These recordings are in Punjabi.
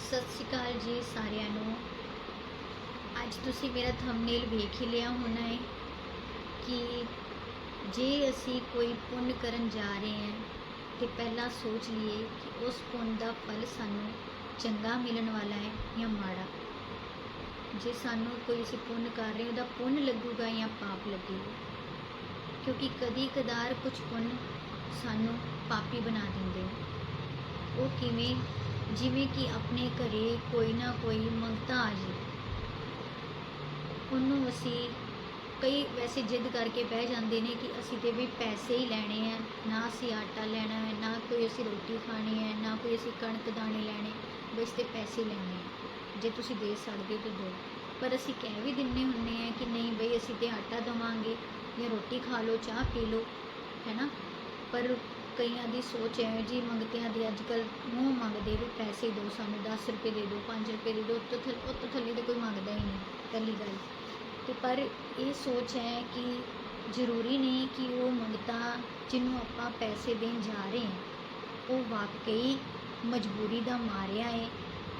ਸਤਿ ਸ਼੍ਰੀ ਅਕਾਲ ਜੀ ਸਾਰਿਆਂ ਨੂੰ। ਅੱਜ ਤੁਸੀਂ ਮੇਰਾ ਥੰਬਨੇਲ ਵੇਖ ਹੀ ਲਿਆ ਹੋਣਾ ਹੈ ਕਿ ਜੇ ਅਸੀਂ ਕੋਈ ਪੁੰਨ ਕਰਨ ਜਾ ਰਹੇ ਹਾਂ ਤੇ ਪਹਿਲਾਂ ਸੋਚ ਲਈਏ ਕਿ ਉਸ ਪੁੰਨ ਦਾ ਫਲ ਸਾਨੂੰ ਚੰਗਾ ਮਿਲਣ ਵਾਲਾ ਹੈ ਜਾਂ ਮਾੜਾ। ਜੇ ਸਾਨੂੰ ਕੋਈ ਅਸੀਂ ਪੁੰਨ ਕਰ ਰਹੇ ਉਹਦਾ ਪੁੰਨ ਲੱਗੂਗਾ ਜਾਂ ਪਾਪ ਲੱਗੇਗਾ। ਕਿਉਂਕਿ ਕਦੀ ਕਦਾਰ ਕੁਝ ਪੁੰਨ ਸਾਨੂੰ ਪਾਪੀ ਬਣਾ ਦਿੰਦੇ ਉਹ ਕਿਵੇਂ ਜਿਵੇਂ ਕਿ ਆਪਣੇ ਘਰੇ ਕੋਈ ਨਾ ਕੋਈ ਮੰਗਤਾ ਆ ਜੇ। ਉਹਨੂੰ ਅਸੀਂ ਕਈ ਵੈਸੇ ਜਿੱਦ ਕਰਕੇ ਬਹਿ ਜਾਂਦੇ ਨੇ ਕਿ ਅਸੀਂ ਤੇ ਵੀ ਪੈਸੇ ਹੀ ਲੈਣੇ ਆ, ਨਾ ਅਸੀਂ ਆਟਾ ਲੈਣਾ ਹੈ, ਨਾ ਕੋਈ ਅਸੀਂ ਰੋਟੀ ਖਾਣੀ ਹੈ, ਨਾ ਕੋਈ ਅਸੀਂ ਕਣਕ ਦਾਣੇ ਲੈਣੇ, ਬਸ ਤੇ ਪੈਸੇ ਲੈਣੇ ਆ। ਜੇ ਤੁਸੀਂ ਦੇ ਸਕਦੇ ਹੋ ਤਾਂ ਦਿਓ ਪਰ ਅਸੀਂ ਕਹਿ ਵੀ ਦਿੰਨੇ ਹੁੰਨੇ ਆ ਕਿ ਨਹੀਂ ਬਈ ਅਸੀਂ ਤੇ ਆਟਾ ਦਵਾਂਗੇ ਜਾਂ ਰੋਟੀ ਖਾ ਲਓ, ਚਾਹ ਪੀ ਲਓ ਹੈਨਾ ਪਰ ਕਈਆਂ ਦੀ ਸੋਚ ਹੈ ਜੀ ਮੰਗਤਿਆਂ ਦੀ ਅੱਜ ਕੱਲ ਮੂੰਹ ਮੰਗਦੇ ਵੀ ਪੈਸੇ ਦਿਓ ਸਾਨੂੰ 10 ਰੁਪਏ ਦੇ ਦਿਓ 5 ਰੁਪਏ ਦੇ ਦਿਓ ਉੱਤੋਂ ਥੱਲੇ ਉੱਤੋਂ ਥੱਲੇ ਤੇ ਕੋਈ ਮੰਗਦਾ ਹੀ ਨਹੀਂ, ਪਹਿਲੀ ਗੱਲ। ਤੇ ਪਰ ਇਹ ਸੋਚ ਹੈ ਕਿ ਜ਼ਰੂਰੀ ਨਹੀਂ ਕਿ ਉਹ ਮੰਗਤਾ ਜਿਹਨੂੰ ਆਪਾਂ ਪੈਸੇ ਦੇਣ ਜਾ ਰਹੇ ਹਾਂ, ਉਹ ਵਾਕਈ ਮਜਬੂਰੀ ਦਾ ਮਾਰਿਆ ਹੈ।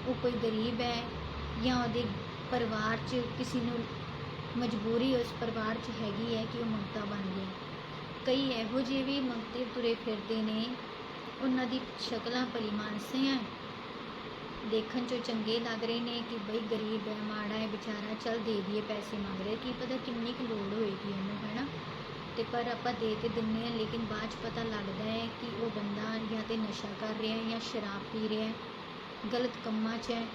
ਉਹ ਕੋਈ ਗਰੀਬ ਹੈ ਜਾਂ ਉਹਦੇ ਪਰਿਵਾਰ 'ਚ ਕਿਸੇ ਨੂੰ ਮਜਬੂਰੀ ਉਸ ਪਰਿਵਾਰ 'ਚ ਹੈਗੀ ਹੈ ਕਿ ਉਹ ਮੰਗਤਾ ਬਣ ਗਿਆ ਕਈ ਇਹੋ ਜਿਹੇ ਵੀ ਮੰਗਤੇ ਤੁਰੇ ਫਿਰਦੇ ਨੇ। ਉਹਨਾਂ ਦੀ ਸ਼ਕਲਾਂ ਭਲੀ ਮਾਨਸੀਆਂ ਦੇਖਣ 'ਚੋਂ ਚੰਗੇ ਲੱਗ ਰਹੇ ਨੇ ਕਿ ਬਈ ਗਰੀਬ ਹੈ ਮਾੜਾ ਹੈ ਵਿਚਾਰਾ, ਚੱਲ ਦੇ ਦਈਏ ਪੈਸੇ ਮੰਗ ਰਿਹਾ। ਕੀ ਪਤਾ ਕਿੰਨੀ ਕੁ ਲੋੜ ਹੋਏਗੀ ਉਹਨੂੰ ਹੈਨਾ? ਤੇ ਪਰ ਆਪਾਂ ਦੇ ਤੇ ਦਿੰਨੇ ਆ, ਲੇਕਿਨ ਬਾਅਦ 'ਚ ਪਤਾ ਲੱਗਦਾ ਹੈ ਕਿ ਉਹ ਬੰਦਾ ਜਾਂ ਤੇ ਨਸ਼ਾ ਕਰ ਰਿਹਾ ਹੈ ਜਾਂ ਸ਼ਰਾਬ ਪੀ ਰਿਹਾ ਹੈ ਗਲਤ ਕੰਮਾਂ 'ਚ ਹੈ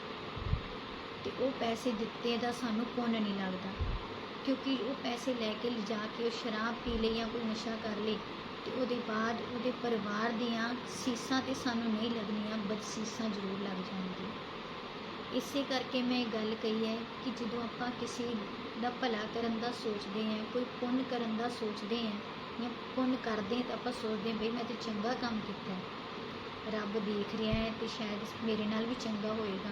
ਤੇ ਉਹ ਪੈਸੇ ਦਿੱਤੇ ਦਾ ਸਾਨੂੰ ਪੁੰਨ ਨਹੀਂ ਲੱਗਦਾ। ਕਿਉਂਕਿ ਉਹ ਪੈਸੇ ਲੈ ਕੇ ਲਿਜਾ ਕੇ ਉਹ ਸ਼ਰਾਬ ਪੀ ਲਈ ਜਾਂ ਕੋਈ ਨਸ਼ਾ ਕਰ ਲੇ, ਤੇ ਉਹਦੇ ਬਾਅਦ ਉਹਦੇ ਪਰਿਵਾਰ ਦੀਆਂ ਸੀਸਾਂ ਤੇ ਸਾਨੂੰ ਨਹੀਂ ਲੱਗਣੀਆਂ, ਬਦਸੀਸਾਂ ਜ਼ਰੂਰ ਲੱਗ ਜਾਣਗੀਆਂ। ਇਸੇ ਕਰਕੇ ਮੈਂ ਇਹ ਗੱਲ ਕਹੀ ਹੈ ਕਿ ਜਦੋਂ ਆਪਾਂ ਕਿਸੇ ਦਾ ਭਲਾ ਕਰਨ ਦਾ ਸੋਚਦੇ ਹਾਂ, ਕੋਈ ਪੁੰਨ ਕਰਨ ਦਾ ਸੋਚਦੇ ਹਾਂ ਜਾਂ ਪੁੰਨ ਕਰਦੇ ਹਾਂ ਤਾਂ ਆਪਾਂ ਸੋਚਦੇ ਹਾਂ, ਬਈ ਮੈਂ ਤੇ ਚੰਗਾ ਕੰਮ ਕੀਤਾ ਰੱਬ ਦੇਖ ਰਿਹਾ ਹੈ ਤੇ ਸ਼ਾਇਦ ਮੇਰੇ ਨਾਲ ਵੀ ਚੰਗਾ ਹੋਏਗਾ।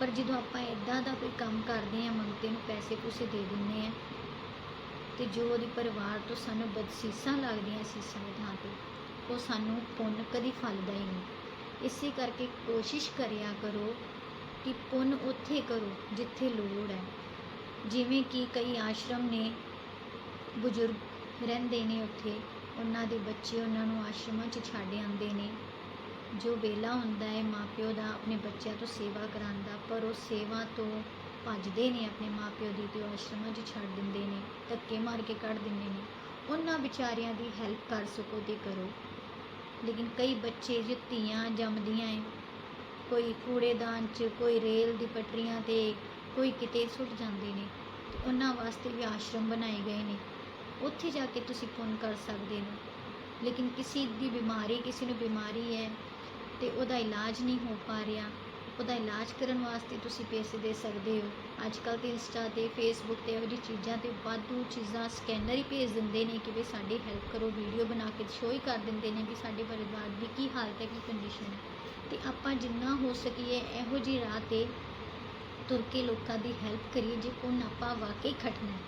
ਪਰ ਜਦੋਂ ਆਪਾਂ ਇਦਾਂ ਦਾ ਕੋਈ ਕੰਮ ਕਰਦੇ ਹਾਂ, ਮੰਗਤੇ ਨੂੰ ਪੈਸੇ ਪੂਸੇ ਦੇ ਦਿੰਦੇ ਹਾਂ, ਤੇ ਜੋ ਉਹਦੇ ਪਰਿਵਾਰ ਤੋਂ ਸਾਨੂੰ ਬਦਸੀਸਾਂ ਲੱਗਦੀਆਂ ਸੀਸਾਂ ਦੇ ਥਾਂ ਤੇ, ਉਹ ਸਾਨੂੰ ਪੁੰਨ ਕਦੀ ਫਲਦਾ ਹੀ ਨਹੀਂ। ਇਸੇ ਕਰਕੇ ਕੋਸ਼ਿਸ਼ ਕਰਿਆ ਕਰੋ ਕਿ ਪੁੰਨ ਉੱਥੇ ਕਰੋ ਜਿੱਥੇ ਲੋੜ ਹੈ। ਜਿਵੇਂ ਕਿ ਕਈ ਆਸ਼ਰਮ ਨੇ, ਬਜ਼ੁਰਗ ਰਹਿੰਦੇ ਨੇ ਉੱਥੇ, ਉਹਨਾਂ ਦੇ ਬੱਚੇ ਉਹਨਾਂ ਨੂੰ ਆਸ਼ਰਮਾਂ 'ਚ ਛੱਡ ਆਉਂਦੇ ਨੇ। ਜੋ ਵੇਲਾ ਹੁੰਦਾ ਹੈ, ਮਾਪਿਓ ਦਾ ਆਪਣੇ ਬੱਚਿਆਂ ਤੋਂ ਸੇਵਾ ਕਰਾਉਣ ਦਾ, ਪਰ ਉਹ ਸੇਵਾ ਤੋਂ ਭੱਜਦੇ ਨੇ, ਆਪਣੇ ਮਾਪਿਓ ਦੀ ਤੇ ਉਹ ਆਸ਼ਰਮਾਂ 'ਚ ਛੱਡ ਦਿੰਦੇ ਨੇ, ਧੱਕੇ ਮਾਰ ਕੇ ਕੱਢ ਦਿੰਦੇ ਨੇ। ਉਹਨਾਂ ਵਿਚਾਰਿਆਂ ਦੀ ਹੈਲਪ ਕਰ ਸਕੋ ਤੇ ਕਰੋ। ਲੇਕਿਨ ਕਈ ਬੱਚੇ ਜੇ ਧੀਆਂ ਜੰਮਦੀਆਂ ਏ ਕੋਈ ਕੂੜੇਦਾਨ 'ਚ, ਕੋਈ ਰੇਲ ਦੀ ਪਟਰੀਆਂ ਤੇ ਕੋਈ ਕਿਤੇ ਸੁੱਟ ਜਾਂਦੇ ਨੇ, ਤੇ ਉਹਨਾਂ ਵਾਸਤੇ ਵੀ ਆਸ਼ਰਮ ਬਣਾਏ ਗਏ ਨੇ। ਉੱਥੇ ਜਾ ਕੇ ਤੁਸੀਂ ਪੁੰਨ ਕਰ ਸਕਦੇ ਹੋ ਲੇਕਿਨ ਕਿਸੇ ਦੀ ਬਿਮਾਰੀ, ਕਿਸੇ ਨੂੰ ਬਿਮਾਰੀ ਹੈ ਤੇ ਉਹਦਾ ਇਲਾਜ ਨਹੀਂ ਹੋ ਪਾ ਰਿਹਾ। ਉਹਦਾ ਇਲਾਜ ਕਰਨ ਵਾਸਤੇ ਤੁਸੀਂ ਪੈਸੇ ਦੇ ਸਕਦੇ ਹੋ। ਅੱਜ ਕੱਲ੍ਹ ਤੇ ਇੰਸਟਾ ਤੇ ਫੇਸਬੁੱਕ ਤੇ ਇਹੋ ਜਿਹੀ ਚੀਜ਼ਾਂ ਤੇ ਵਾਧੂ ਚੀਜ਼ਾਂ ਸਕੈਨਰ ਹੀ ਭੇਜ ਦਿੰਦੇ ਨੇ ਕਿ ਵੀ ਸਾਡੀ ਹੈਲਪ ਕਰੋ ਵੀਡੀਓ ਬਣਾ ਕੇ ਸ਼ੋਅ ਹੀ ਕਰ ਦਿੰਦੇ ਨੇ ਵੀ ਸਾਡੇ ਪਰਿਵਾਰ ਦੀ ਕੀ ਹਾਲਤ ਹੈ, ਕੀ ਕੰਡੀਸ਼ਨ ਹੈ। ਤੇ ਆਪਾਂ ਜਿੰਨਾ ਹੋ ਸਕੀਏ ਇਹੋ ਜਿਹੀ ਰਾਹ ਤੇ ਤੁਰ ਕੇ ਲੋਕਾਂ ਦੀ ਹੈਲਪ ਕਰੀਏ, ਜੇ ਪੁੰਨ ਆਪਾਂ ਵਾਕਈ ਖਟਣਾ ਹੈ,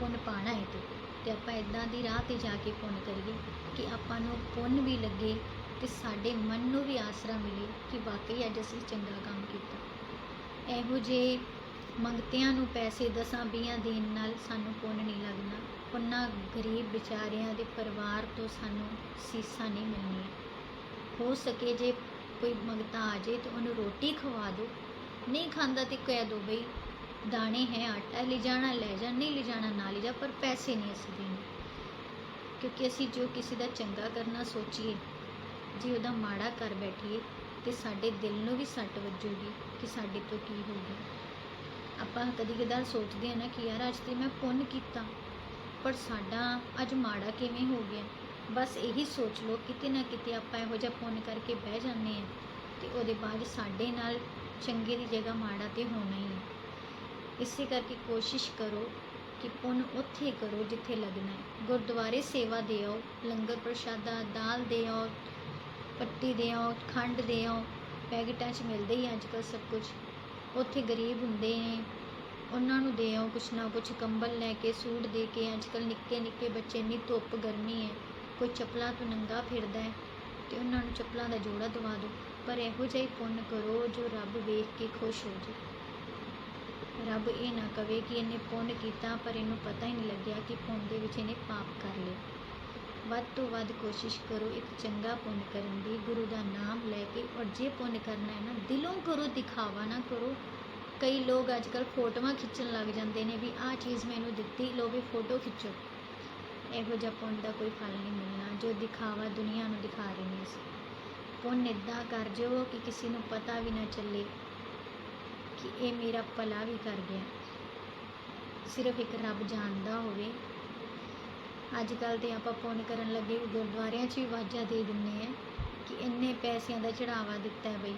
ਪੁੰਨ ਪਾਣਾ ਹੈ ਤੇ। ਤੇ ਆਪਾਂ ਇਦਾਂ ਦੀ ਰਾਹ ਤੇ ਜਾ ਕੇ ਪੁੰਨ ਕਰੀਏ ਕਿ ਆਪਾਂ ਨੂੰ ਪੁੰਨ ਵੀ ਲੱਗੇ ਤੇ ਸਾਡੇ ਮਨ ਨੂੰ ਵੀ ਆਸਰਾ ਮਿਲੇ ਕਿ ਵਾਕਈ ਅੱਜ ਅਸੀਂ ਚੰਗਾ ਕੰਮ ਕੀਤਾ। ਇਹੋ ਜੇ ਮੰਗਤਿਆਂ ਨੂੰ ਪੈਸੇ ਦਸਾਂ ਵੀਹਾਂ ਦੇਣ ਨਾਲ ਸਾਨੂੰ ਪੁੰਨ ਨਹੀਂ ਲੱਗਣਾ। ਉਹਨਾਂ ਗਰੀਬ ਵਿਚਾਰਿਆਂ ਦੇ ਪਰਿਵਾਰ ਤੋਂ ਸਾਨੂੰ ਸੀਸਾਂ ਨਹੀਂ ਮਿਲਣੀਆਂ। ਹੋ ਸਕੇ ਜੇ ਕੋਈ ਮੰਗਤਾ ਆ ਜੇ ਤਾਂ ਉਹਨੂੰ ਰੋਟੀ ਖਵਾ ਦਿਓ। ਨਹੀਂ ਖਾਂਦਾ ਤੇ ਕਹਿ ਦਿਓ ਬਈ, ਦਾਣੇ ਹੈ, ਆਟਾ ਲੈ ਜਾਣਾ, ਲੈ ਜਾ, ਨਹੀਂ ਲੈ ਜਾਣਾ, ਨਾ ਲੈ ਜਾ, ਪਰ ਪੈਸੇ ਨਹੀਂ ਅਸੀਂ ਦੇਣੇ। ਕਿਉਂਕਿ ਅਸੀਂ ਜੋ ਕਿਸੇ ਦਾ ਚੰਗਾ ਕਰਨਾ ਸੋਚੀਏ ਜੇ ਉਹਦਾ ਮਾੜਾ ਕਰ ਬੈਠੀਏ ਤੇ ਸਾਡੇ ਦਿਲ ਨੂੰ ਵੀ ਸੱਟ ਵੱਜੂਗੀ ਕਿ ਸਾਡੇ ਤੋਂ ਕੀ ਹੋ ਗਿਆ। ਆਪਾਂ ਕਦੀ ਕਦਾਰ ਸੋਚਦੇ ਹਾਂ ਨਾ ਕਿ ਯਾਰ ਅੱਜ ਤੇ ਮੈਂ ਪੁੰਨ ਕੀਤਾ, ਪਰ ਸਾਡਾ ਅੱਜ ਮਾੜਾ ਕਿਵੇਂ ਹੋ ਗਿਆ? ਬਸ ਇਹੀ ਸੋਚ ਲਓ, ਕਿਤੇ ਨਾ ਕਿਤੇ ਆਪਾਂ ਇਹੋ ਜਿਹਾ ਪੁੰਨ ਕਰਕੇ ਬਹਿ ਜਾਂਦੇ ਹਾਂ ਤੇ ਉਹਦੇ ਬਾਅਦ ਸਾਡੇ ਨਾਲ ਚੰਗੇ ਦੀ ਜਗ੍ਹਾ ਮਾੜਾ ਤੇ ਹੋਣਾ ਹੀ ਹੈ। ਇਸੇ ਕਰਕੇ ਕੋਸ਼ਿਸ਼ ਕਰੋ ਕਿ ਪੁੰਨ ਉੱਥੇ ਕਰੋ ਜਿੱਥੇ ਲੱਗਣਾ ਹੈ। ਗੁਰਦੁਆਰੇ ਸੇਵਾ ਦੇ ਆਓ, ਲੰਗਰ ਪ੍ਰਸ਼ਾਦਾ, ਦਾਲ ਦੇ ਆਓ ਦਿਓ ਪੱਟੀ ਦਿਓ ਖੰਡ ਦਿਓ ਪੈਕਟਾਂ 'ਚ ਮਿਲਦੇ ਹੀ ਅੱਜ ਕੱਲ੍ਹ ਸਭ ਕੁਝ ਉੱਥੇ ਗਰੀਬ ਹੁੰਦੇ ਨੇ। ਉਹਨਾਂ ਨੂੰ ਦਿਓ ਕੁਛ ਨਾ ਕੁਛ, ਕੰਬਲ ਲੈ ਕੇ, ਸੂਟ ਦੇ ਕੇ। ਅੱਜ ਕੱਲ੍ਹ ਨਿੱਕੇ ਨਿੱਕੇ ਬੱਚੇ ਇੰਨੀ ਧੁੱਪ ਗਰਮੀ ਹੈ। ਕੋਈ ਚੱਪਲਾਂ ਤੋਂ ਨੰਗਾ ਫਿਰਦਾ ਹੈ ਤੇ ਉਹਨਾਂ ਨੂੰ ਚੱਪਲਾਂ ਦਾ ਜੋੜਾ ਦਵਾ ਦਿਓ। ਪਰ ਇਹੋ ਜਿਹਾ ਹੀ ਪੁੰਨ ਕਰੋ ਜੋ ਰੱਬ ਵੇਖ ਕੇ ਖੁਸ਼ ਹੋ ਜੇ। ਰੱਬ ਇਹ ਨਾ ਕਵੇ ਕਿ ਇਹਨੇ ਪੁੰਨ ਕੀਤਾ, ਪਰ ਇਹਨੂੰ ਪਤਾ ਹੀ ਨਹੀਂ ਲੱਗਿਆ ਕਿ ਪੁੰਨ ਦੇ ਵਿੱਚ ਇਹਨੇ ਪਾਪ ਕਰ ਲਿਆ ਵੱਧ ਤੋਂ ਵੱਧ ਕੋਸ਼ਿਸ਼ ਕਰੋ ਇੱਕ ਚੰਗਾ ਪੁੰਨ ਕਰਨ ਦੀ, ਗੁਰੂ ਦਾ ਨਾਮ ਲੈ ਕੇ ਔਰ ਜੇ ਪੁੰਨ ਕਰਨਾ ਹੈ ਨਾ, ਦਿਲੋਂ ਕਰੋ, ਦਿਖਾਵਾ ਨਾ ਕਰੋ। ਕਈ ਲੋਕ ਅੱਜ ਕੱਲ੍ਹ ਫੋਟੋਆਂ ਖਿੱਚਣ ਲੱਗ ਜਾਂਦੇ ਨੇ ਵੀ ਆਹ ਚੀਜ਼ ਮੈਨੂੰ ਦਿੱਤੀ ਲੋ ਵੀ ਫੋਟੋ ਖਿੱਚੋ। ਇਹੋ ਜਿਹਾ ਪੁੰਨ ਦਾ ਕੋਈ ਫਲ ਨਹੀਂ ਮਿਲਣਾ, ਜੋ ਦਿਖਾਵਾ ਦੁਨੀਆ ਨੂੰ ਦਿਖਾ ਰਹੇ ਨੇ ਅਸੀਂ। ਪੁੰਨ ਇੱਦਾਂ ਕਰ ਜੋ ਕਿ ਕਿਸੇ ਨੂੰ ਪਤਾ ਵੀ ਨਾ ਚੱਲੇ ਕਿ ਇਹ ਮੇਰਾ ਭਲਾ ਵੀ ਕਰ ਗਿਆ। ਸਿਰਫ ਇੱਕ ਰੱਬ ਜਾਣਦਾ ਹੋਵੇ ਅੱਜ ਕੱਲ੍ਹ ਤੇ ਆਪਾਂ ਪੁੰਨ ਕਰਨ ਲੱਗੇ ਵੀ ਗੁਰਦੁਆਰਿਆਂ 'ਚ ਵੀ ਆਵਾਜ਼ਾਂ ਦੇ ਦਿੰਨੇ ਆ ਕਿ ਇੰਨੇ ਪੈਸਿਆਂ ਦਾ ਚੜਾਵਾ ਦਿੱਤਾ ਹੈ ਬਈ।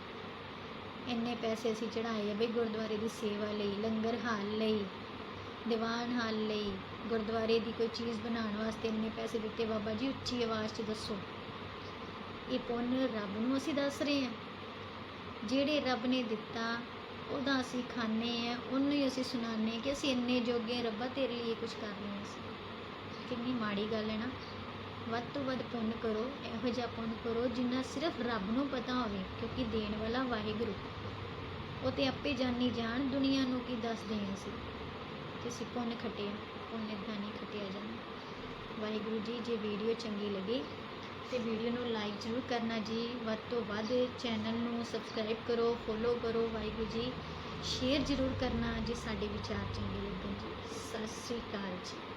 ਇੰਨੇ ਪੈਸੇ ਅਸੀਂ ਚੜਾਏ ਆ ਬਈ ਗੁਰਦੁਆਰੇ ਦੀ ਸੇਵਾ ਲਈ ਲੰਗਰ ਹਾਲ ਲਈ ਦੀਵਾਨ ਹਾਲ ਲਈ ਗੁਰਦੁਆਰੇ ਦੀ ਕੋਈ ਚੀਜ਼ ਬਣਾਉਣ ਵਾਸਤੇ ਇੰਨੇ ਪੈਸੇ ਦਿੱਤੇ। ਬਾਬਾ ਜੀ ਉੱਚੀ ਆਵਾਜ਼ 'ਚ ਦੱਸੋ। ਇਹ ਪੁੰਨ ਰੱਬ ਨੂੰ ਅਸੀਂ ਦੱਸ ਰਹੇ ਹਾਂ। ਜਿਹੜੇ ਰੱਬ ਨੇ ਦਿੱਤਾ ਉਹਦਾ ਅਸੀਂ ਖਾਂਦੇ ਆ ਉਹਨੂੰ ਹੀ ਅਸੀਂ ਸੁਣਾਉਂਦੇ ਕਿ ਅਸੀਂ ਇੰਨੇ ਜੋਗੇ ਹਾਂ, ਰੱਬਾ ਤੇਰੇ ਲਈ ਕੁਝ ਕਰ ਰਹੇ ਹਾਂ ਅਸੀਂ। ਕਿੰਨੀ ਮਾੜੀ ਗੱਲ ਹੈ ਨਾ, ਵੱਧ ਤੋਂ ਵੱਧ ਪੁੰਨ ਕਰੋ, ਇਹੋ ਜਿਹਾ ਪੁੰਨ ਕਰੋ ਜਿੰਨਾ ਸਿਰਫ ਰੱਬ ਨੂੰ ਪਤਾ ਹੋਵੇ, ਕਿਉਂਕਿ ਦੇਣ ਵਾਲਾ ਵਾਹਿਗੁਰੂ। ਉਹ ਤੇ ਆਪੇ ਜਾਣੀ ਜਾਣ ਦੁਨੀਆ ਨੂੰ ਕੀ ਦੱਸਦੇ ਹਾਂ ਅਸੀਂ। ਕਿ ਅਸੀਂ ਪੁੰਨ ਖਟਿਆ, ਪੁੰਨ ਏਦਾਂ ਨਹੀਂ ਖਟਿਆ ਜਾਂਦਾ ਵਾਹਿਗੁਰੂ ਜੀ, ਜੇ ਵੀਡੀਓ ਚੰਗੀ ਲੱਗੀ, ਤੇ ਵੀਡੀਓ ਨੂੰ ਲਾਈਕ ਜ਼ਰੂਰ ਕਰਨਾ ਜੀ। ਵੱਧ ਤੋਂ ਵੱਧ ਚੈਨਲ ਨੂੰ ਸਬਸਕ੍ਰਾਈਬ ਕਰੋ, ਫੋਲੋ ਕਰੋ ਵਾਹਿਗੁਰੂ ਜੀ। ਸ਼ੇਅਰ ਜ਼ਰੂਰ ਕਰਨਾ ਜੇ ਸਾਡੇ ਵਿਚਾਰ ਚੰਗੇ ਲੱਗਣ ਜੀ। ਸਤਿ ਸ੍ਰੀ ਅਕਾਲ ਜੀ।